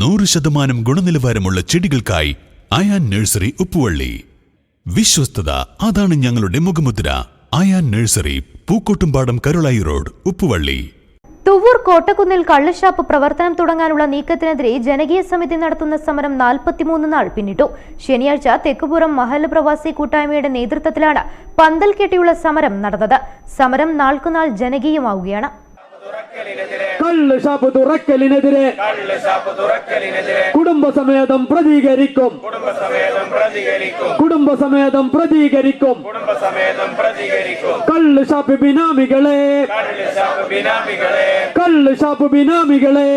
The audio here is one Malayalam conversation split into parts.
നൂറ് ശതമാനം ഗുണനിലവാരമുള്ള ചെടികൾക്കായി അയാൻ നഴ്സറി ഉപ്പുവള്ളി. വിശ്വസ്തത അതാണ് ഞങ്ങളുടെ മുഖമുദ്ര. Ayaan nursery Pookkottumpadam Karulai road Uppuvalli. Thuvur കോട്ടക്കുന്നിൽ കള്ളുഷാപ്പ് പ്രവർത്തനം തുടങ്ങാനുള്ള നീക്കത്തിനെതിരെ ജനകീയ സമിതി നടത്തുന്ന സമരം നാൽപ്പത്തിമൂന്ന് നാൾ പിന്നിട്ടു. ശനിയാഴ്ച തെക്കുപുറം മഹൽ പ്രവാസി കൂട്ടായ്മയുടെ നേതൃത്വത്തിലാണ് പന്തൽ കെട്ടിയുള്ള സമരം നടന്നത്. സമരം നാൾക്കുനാൾ ജനകീയമാവുകയാണ്. കള്ള് ഷാപ്പ് തുറക്കലിനെതിരെ. കുടുംബസമേതം പ്രതികരിക്കും. കുടുംബസമേതം പ്രതികരിക്കും. കള്ള് ഷാപ്പ് ബിനാമികളെ. കള്ള് ഷാപ്പ് ബിനാമികളെ.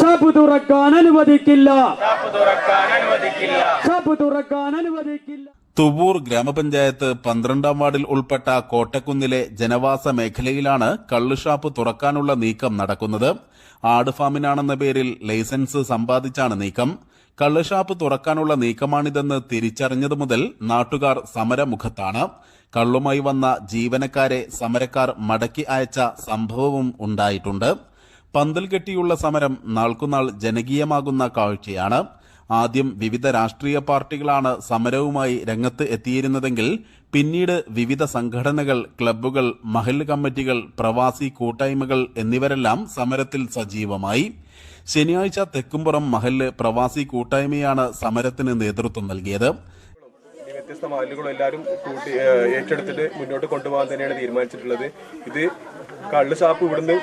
ഷാപ്പ് തുറക്കാൻ അനുവദിക്കില്ല. ഷാപ്പ് തുറക്കാൻ അനുവദിക്കില്ല. തുവൂർ ഗ്രാമപഞ്ചായത്ത് പന്ത്രണ്ടാം വാർഡിൽ ഉൾപ്പെട്ട കോട്ടക്കുന്നിലെ ജനവാസ മേഖലയിലാണ് കള്ളുഷാപ്പ് തുറക്കാനുള്ള നീക്കം നടക്കുന്നത്. ആട് ഫാമിനാണെന്ന പേരിൽ ലൈസൻസ് സമ്പാദിച്ചാണ് നീക്കം. കള്ളുഷാപ്പ് തുറക്കാനുള്ള നീക്കമാണിതെന്ന് തിരിച്ചറിഞ്ഞതു മുതൽ നാട്ടുകാർ സമരമുഖത്താണ്. കള്ളുമായി വന്ന ജീവനക്കാരെ സമരക്കാർ മടക്കി അയച്ച സംഭവവും ഉണ്ടായിട്ടുണ്ട്. പന്തൽ കെട്ടിയുള്ള സമരം നാൾക്കുനാൾ ജനകീയമാകുന്ന കാഴ്ചയാണ്. ആദ്യം വിവിധ രാഷ്ട്രീയ പാർട്ടികളാണ് സമരവുമായി രംഗത്ത് എത്തിയിരുന്നതെങ്കിൽ പിന്നീട് വിവിധ സംഘടനകൾ ക്ലബ്ബുകൾ മഹൽ കമ്മിറ്റികൾ പ്രവാസി കൂട്ടായ്മകൾ എന്നിവരെല്ലാം സമരത്തിൽ സജീവമായി. ശനിയാഴ്ച തെക്കുംപുറം മഹൽ പ്രവാസി കൂട്ടായ്മയാണ് സമരത്തിന് നേതൃത്വം നൽകിയത്. വ്യത്യസ്ത മഹലുകളും എല്ലാവരും കൂട്ടി ഏറ്റെടുത്തിട്ട് മുന്നോട്ട് കൊണ്ടുപോകാൻ തന്നെയാണ് തീരുമാനിച്ചിട്ടുള്ളത്. ഇത് കള്ള് ചാപ്പ് ഇവിടുന്ന്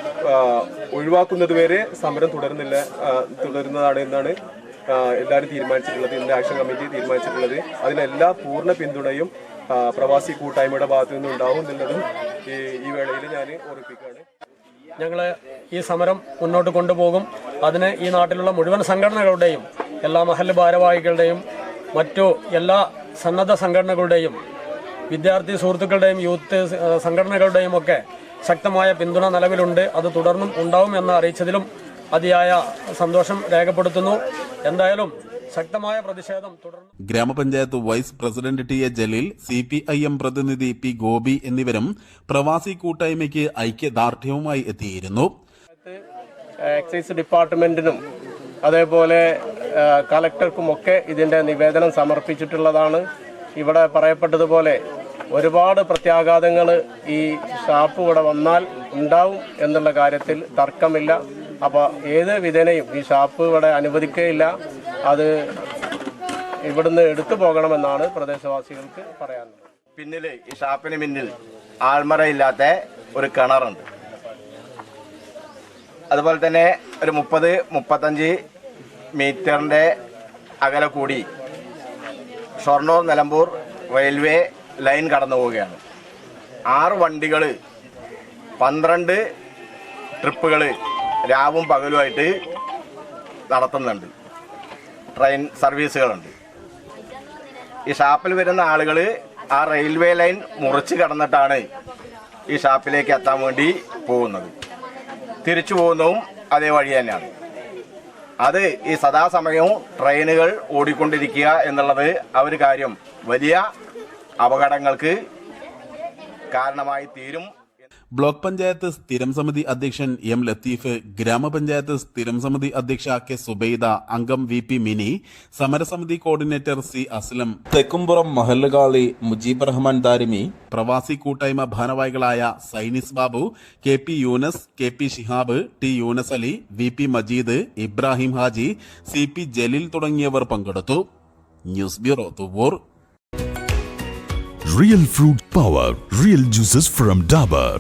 ഒഴിവാക്കുന്നത് വരെ സമരം തുടരുന്നില്ല തുടരുന്നതാണ് എന്നാണ് എല്ലാവരും തീരുമാനിച്ചിട്ടുള്ളത്? ഇന്ത്യൻ ആക്ഷൻ കമ്മിറ്റി തീരുമാനിച്ചിട്ടുള്ളത്? അതിനെല്ലാ പൂർണ പിന്തുണയും പ്രവാസി കൂട്ടായ്മയുടെ ഭാഗത്തു നിന്നും ഉണ്ടാവും എന്നുള്ളതും ഈ വേളയിൽ ഞാൻ ഓർപ്പിക്കുകയാണ് ഞങ്ങൾ ഈ സമരം മുന്നോട്ട് കൊണ്ടുപോകും. അതിന് ഈ നാട്ടിലുള്ള മുഴുവൻ സംഘടനകളുടെയും എല്ലാ മഹൽ ഭാരവാഹികളുടെയും മറ്റു എല്ലാ സന്നദ്ധ സംഘടനകളുടെയും വിദ്യാർത്ഥി സുഹൃത്തുക്കളുടെയും യൂത്ത് സംഘടനകളുടെയും ഒക്കെ ശക്തമായ പിന്തുണ നിലവിലുണ്ട്. അത് തുടർന്നും ഉണ്ടാവും എന്ന് അറിയിച്ചതിലും അതിയായ സന്തോഷം രേഖപ്പെടുത്തുന്നു. എന്തായാലും ശക്തമായ പ്രതിഷേധം തുടർന്നു ഗ്രാമപഞ്ചായത്ത് vice president T A Jaleel C P I M പ്രതിനിധി പി ഗോപി എന്നിവരും പ്രവാസി കൂട്ടായ്മയ്ക്ക് ഐക്യദാർഢ്യവുമായി എത്തിയിരുന്നു. എക്സൈസ് ഡിപ്പാർട്ട്മെന്റിനും അതേപോലെ കലക്ടർക്കുമൊക്കെ ഇതിന്റെ നിവേദനം സമർപ്പിച്ചിട്ടുള്ളതാണ്. ഇവിടെ പറയപ്പെട്ടതുപോലെ ഒരുപാട് പ്രത്യാഘാതങ്ങൾ ഈ ഷാപ്പ് ഇവിടെ വന്നാൽ ഉണ്ടാവും എന്നുള്ള കാര്യത്തിൽ തർക്കമില്ല. അപ്പോൾ ഏത് വിധേനയും ഈ ഷാപ്പ് ഇവിടെ അനുവദിക്കുകയില്ല. അത് ഇവിടുന്ന് എടുത്തു പോകണമെന്നാണ് പ്രദേശവാസികൾക്ക് പറയാനുള്ളത്. പിന്നിൽ ഈ ഷാപ്പിന് പിന്നിൽ ആൾമറയില്ലാത്ത ഒരു കിണറുണ്ട്. അതുപോലെ തന്നെ ഒരു മുപ്പത് മുപ്പത്തഞ്ച് മീറ്ററിന്റെ അകല കൂടി ഷൊർണൂർ നിലമ്പൂർ റെയിൽവേ ലൈൻ കടന്നു പോവുകയാണ്. ആറ് വണ്ടികൾ പന്ത്രണ്ട് ട്രിപ്പുകൾ രാവും പകലുമായിട്ട് നടത്തുന്നുണ്ട്. ട്രെയിൻ സർവീസുകളുണ്ട്. ഈ ഷാപ്പിൽ വരുന്ന ആളുകൾ ആ റെയിൽവേ ലൈൻ മുറിച്ച് കടന്നിട്ടാണ് ഈ ഷാപ്പിലേക്ക് എത്താൻ വേണ്ടി പോകുന്നത്. തിരിച്ചു പോകുന്നതും അതേ വഴി തന്നെയാണ്. അത് ഈ സദാസമയവും ട്രെയിനുകൾ ഓടിക്കൊണ്ടിരിക്കുക എന്നുള്ളത് ആ ഒരു കാര്യം വലിയ അപകടങ്ങൾക്ക് കാരണമായി തീരും. ബ്ലോക്ക് പഞ്ചായത്ത് സ്ഥിരം സമിതി അധ്യക്ഷൻ എം ലത്തീഫ് ഗ്രാമപഞ്ചായത്ത് സ്ഥിരം സമിതി അധ്യക്ഷ കെ സുബൈദ അംഗം വി പി മിനി സമരസമിതി കോർഡിനേറ്റർ സി അസ്ലം തെക്കുംപുറം മഹല്ലുകാളി മുജീബ് റഹ്മാൻ ദാരിമി പ്രവാസി കൂട്ടായ്മ ഭാരവാഹികളായ Sainis Babu K P Yunus K P Shihab T Yunus Ali V P Majeed Ibrahim Haji C P Jaleel തുടങ്ങിയവർ പങ്കെടുത്തു news bureau Thuvvur Real fruit power, real juices from Dabur.